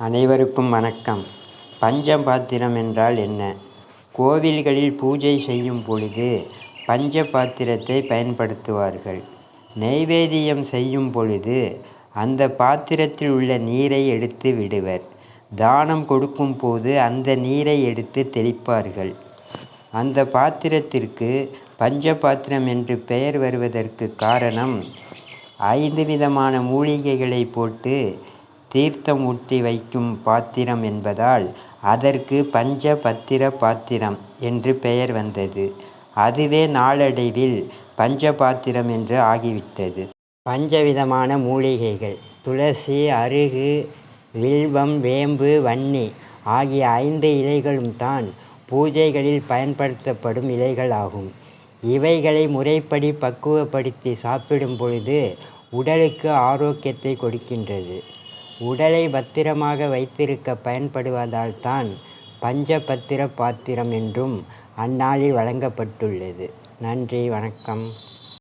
அனைவருக்கும் வணக்கம். பஞ்சபாத்திரம் என்றால் என்ன? கோவில்களில் பூஜை செய்யும் பொழுது பஞ்ச பாத்திரத்தை பயன்படுத்துவார்கள். நெய்வேதியம் செய்யும் பொழுது அந்த பாத்திரத்தில் உள்ள நீரை எடுத்து விடுவர். தானம் கொடுக்கும் போது அந்த நீரை எடுத்து தெளிப்பார்கள். அந்த பாத்திரத்திற்கு பஞ்ச பாத்திரம் என்று பெயர் வருவதற்கு காரணம் ஐந்து விதமான மூலிகைகளை போட்டு தீர்த்தம் ஊற்றி வைக்கும் பாத்திரம் என்பதால் அதற்கு பஞ்ச பத்திர பாத்திரம் என்று பெயர் வந்தது. அதுவே நாளடைவில் பஞ்ச பாத்திரம் என்று ஆகிவிட்டது. பஞ்சவிதமான மூலிகைகள் துளசி அருகு வில்வம் வேம்பு வன்னி ஆகிய ஐந்து இலைகளும் தான் பூஜைகளில் பயன்படுத்தப்படும் இலைகள் ஆகும் இவைகளை முறைப்படி பக்குவப்படுத்தி சாப்பிடும் பொழுது உடலுக்கு ஆரோக்கியத்தை கொடுக்கின்றது. உடலை பத்திரமாக வைத்திருக்க பயன்படுவதால் தான் பஞ்சபத்திர பாத்திரம் என்றும் அந்நாளில் வழங்கப்பட்டுள்ளது. நன்றி வணக்கம்.